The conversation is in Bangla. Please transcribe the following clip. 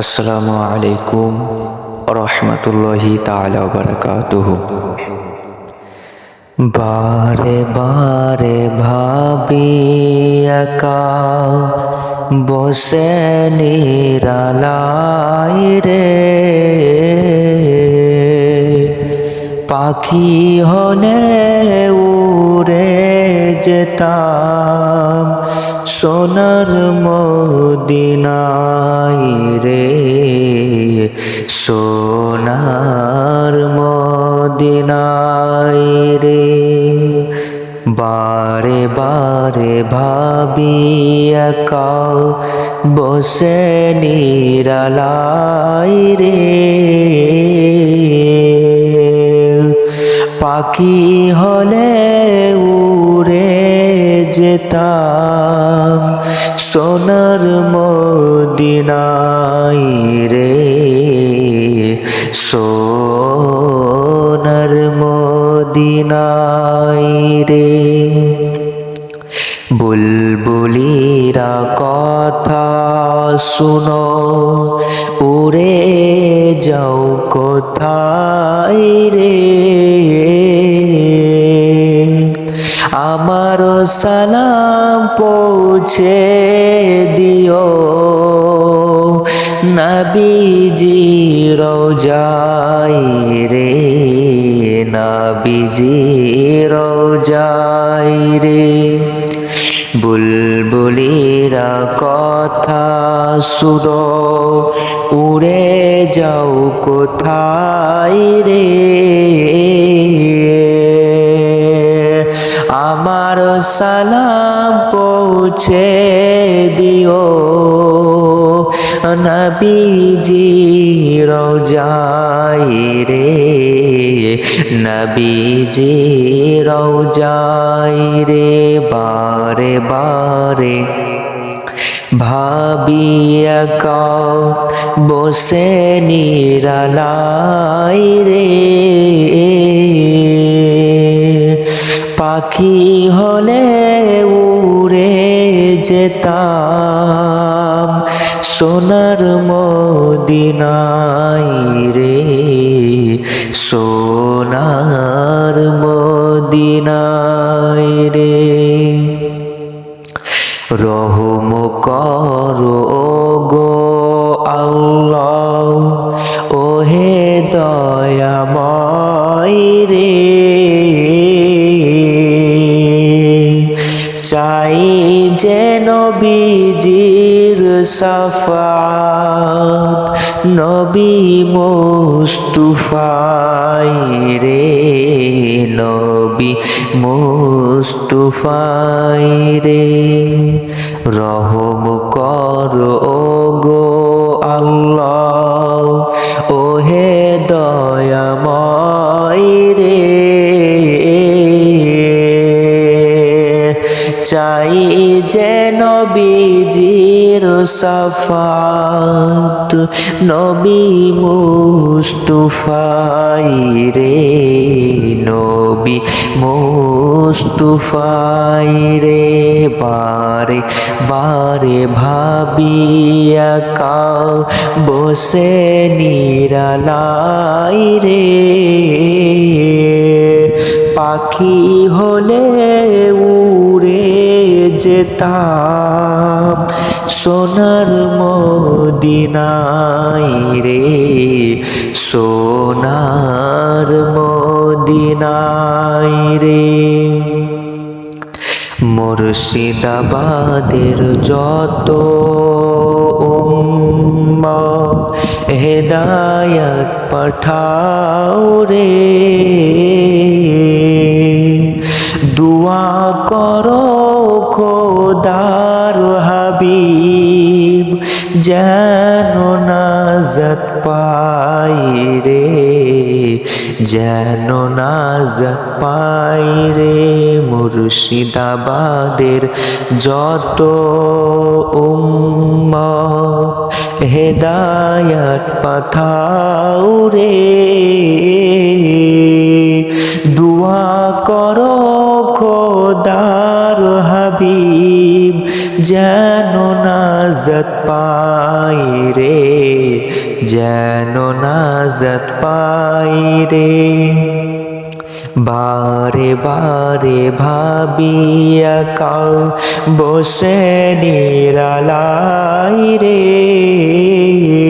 আসসালামু আলাইকুম রহমতুল্লাহি তাআলা বারাকাতুহ। বারে বারে ভাবি বসে নিরালাই রে। পাখি হলে উড়ে যেতাম সোনার মদিনাই রে, সোনার মদিনাই রে। বারে বারে ভাবি একা বসে নিরালাই রে। পাখি হলে উড়ে যেতাম সোনার মদিনাই রে। সোনার মদিনাই রে। বুলবুলিরা কথা শুনো উড়ে যাও কোথায় রে? নবীজি রোজাই রে, নবীজি রোজাই রে। বুলবুলিরা কথা শুনো, উড়ে যাও কোথায় রে? আমার সালাম পৌঁছে নবীজি রোজাই রে, নবীজি রোজাই রে, বারে বারে। ভাবিয়া বসে নিরালাই রে। পাখি হলে উড়ে যেতাম। সোনার মদিনাই রে সোনার মদিনাই রে। রহম করো গো আল্লাহ ওহে দয়াময় বিজির সাফাত নবী মুস্তুফাই রে নবী মুস্তুফাই রে। রহম কর গো চাই যেন বিজির সাফাত, নবী মুস্তুফাই রে, নবী মুস্তুফাই রে, বারে বারে ভাবিয়া কাউ বসে নিরালাই রে। পাখি হলে উড়ে যেতাম। সোনার মদিনাই রে সোনার মদিনাই রে। মুর্শিদাবাদের যত উম্মা হেদায়াত পাঠাও রে। দুয়া করো খোদার হাবিব, যেন নাজত পাই রে, যেন নাজত পাই রে মুর্শিদাবাদের যত উম্মা হেদায়াত পাঠাও রে। দুয়া করো খোদার হাবিব, যেন নাজত পাই রে, যেন নাজাত পাই রে। বারে বারে ভাবিয়া কাউ বসে নিরালাই রে।